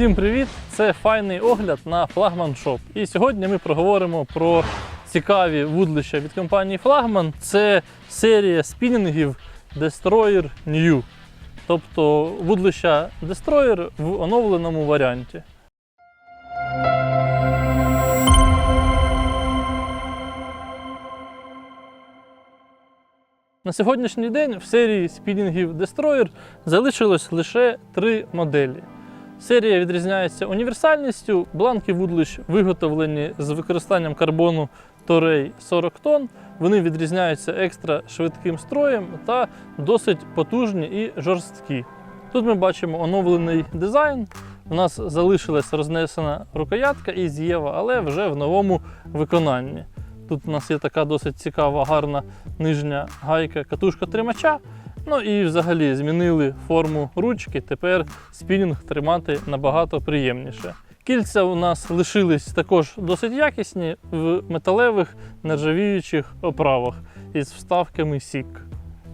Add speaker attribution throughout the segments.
Speaker 1: Усім привіт! Це файний огляд на Флагман Шоп. І сьогодні ми проговоримо про цікаві вудлища від компанії Флагман. Це серія спінінгів Destroyer New. Тобто вудлища Destroyer в оновленому варіанті. На сьогоднішній день в серії спінінгів Destroyer залишилось лише три моделі. Серія відрізняється універсальністю. Бланки вудлищ виготовлені з використанням карбону Торей 40 тонн. Вони відрізняються екстра швидким строєм та досить потужні і жорсткі. Тут ми бачимо оновлений дизайн. У нас залишилась рознесена рукоятка із Єва, але вже в новому виконанні. Тут у нас є така досить цікава, гарна нижня гайка катушка тримача. Ну і взагалі змінили форму ручки. Тепер спінінг тримати набагато приємніше. Кільця у нас лишились також досить якісні в металевих нержавіючих оправах із вставками сік.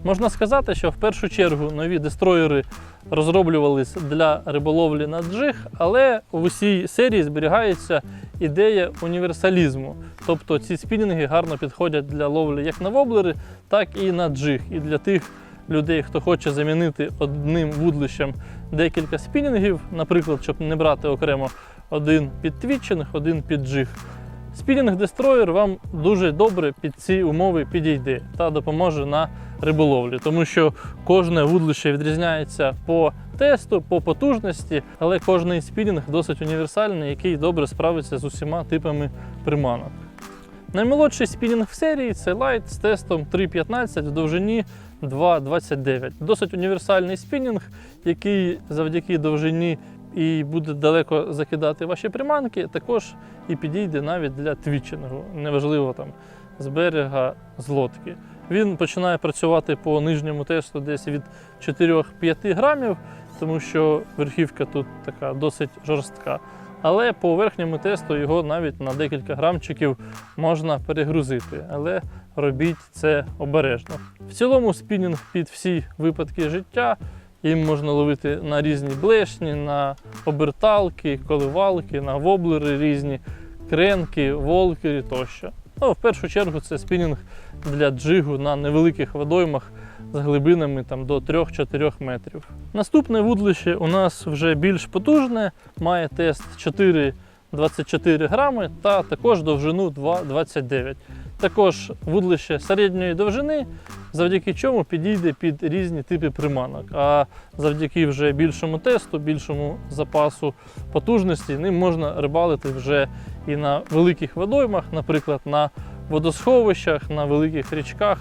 Speaker 1: Можна сказати, що в першу чергу нові дестроєри розроблювались для риболовлі на джиг, але в усій серії зберігається ідея універсалізму. Тобто ці спінінги гарно підходять для ловлі як на воблери, так і на джиг. І для тих людей, хто хоче замінити одним вудлищем декілька спінінгів, наприклад, щоб не брати окремо один під твітчинг, один під джиг. Спінінг Destroyer вам дуже добре під ці умови підійде та допоможе на риболовлі, тому що кожне вудлище відрізняється по тесту, по потужності, але кожний спінінг досить універсальний, який добре справиться з усіма типами приманок. Наймолодший спінінг в серії це лайт з тестом 3.15 в довжині 2.29. Досить універсальний спінінг, який завдяки довжині і буде далеко закидати ваші приманки, також і підійде навіть для твічингу, неважливо там з берега, з лодки. Він починає працювати по нижньому тесту десь від 4-5 грамів, тому що верхівка тут така досить жорстка. Але по верхньому тесту його навіть на декілька грамчиків можна перегрузити, але робіть це обережно. В цілому спінінг під всі випадки життя. Їм можна ловити на різні блешні, на оберталки, коливалки, на воблери різні, кренки, волкери тощо. Ну, в першу чергу це спінінг для джигу на невеликих водоймах з глибинами там, до 3-4 метрів. Наступне вудлище у нас вже більш потужне, має тест 4,24 грами та також довжину 2,29. Також вудлище середньої довжини, завдяки чому підійде під різні типи приманок. А завдяки вже більшому тесту, більшому запасу потужності, ним можна рибалити вже і на великих водоймах, наприклад, на водосховищах, на великих річках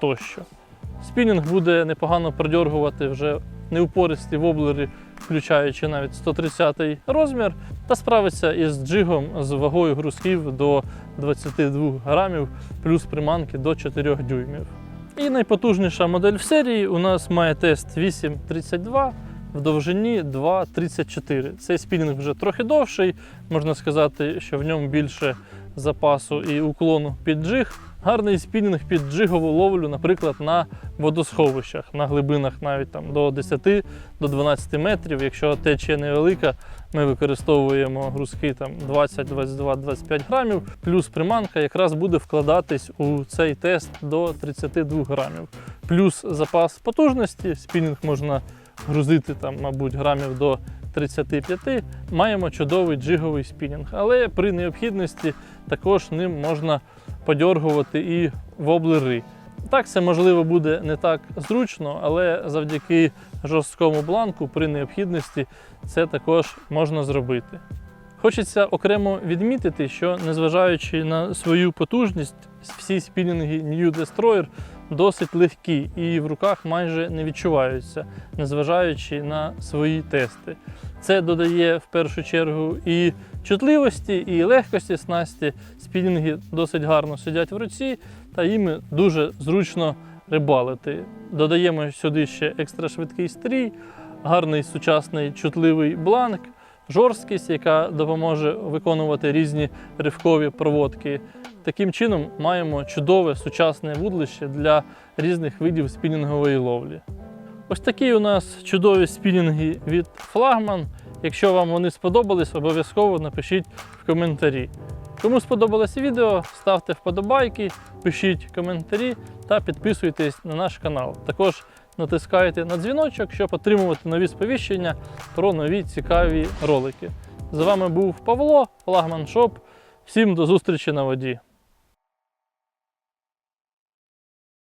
Speaker 1: тощо. Спінінг буде непогано продьоргувати вже неупористі воблери, включаючи навіть 130-й розмір, та справиться із джигом з вагою грузків до 22 грамів, плюс приманки до 4 дюймів. І найпотужніша модель в серії у нас має тест 8,32 в довжині 2,34. Цей спінінг вже трохи довший, можна сказати, що в ньому більше запасу і уклону під джиг. Гарний спінінг під джигову ловлю, наприклад, на водосховищах, на глибинах навіть там до 10 до 12 метрів. Якщо течія невелика, ми використовуємо грузки там 20, 22, 25 грамів, плюс приманка якраз буде вкладатись у цей тест до 32 грамів. Плюс запас потужності, спінінг можна грузити там, мабуть, грамів до 35. Маємо чудовий джиговий спінінг, але при необхідності також ним можна подьоргувати і воблери. Так, це можливо буде не так зручно, але завдяки жорсткому бланку при необхідності це також можна зробити. Хочеться окремо відмітити, що незважаючи на свою потужність, всі спінінги New Destroyer досить легкі і в руках майже не відчуваються, незважаючи на свої тести. Це додає в першу чергу і чутливості, і легкості снасті. Спінінги досить гарно сидять в руці, та їм дуже зручно рибалити. Додаємо сюди ще екстра швидкий стрій, гарний сучасний чутливий бланк, жорсткість, яка допоможе виконувати різні ривкові проводки. Таким чином маємо чудове сучасне вудлище для різних видів спінінгової ловлі. Ось такі у нас чудові спінінги від флагман. Якщо вам вони сподобались, обов'язково напишіть в коментарі. Кому сподобалось відео, ставте вподобайки, пишіть коментарі та підписуйтесь на наш канал. Також натискайте на дзвіночок, щоб отримувати нові сповіщення про нові цікаві ролики. З вами був Павло, Флагман Шоп. Всім до зустрічі на воді.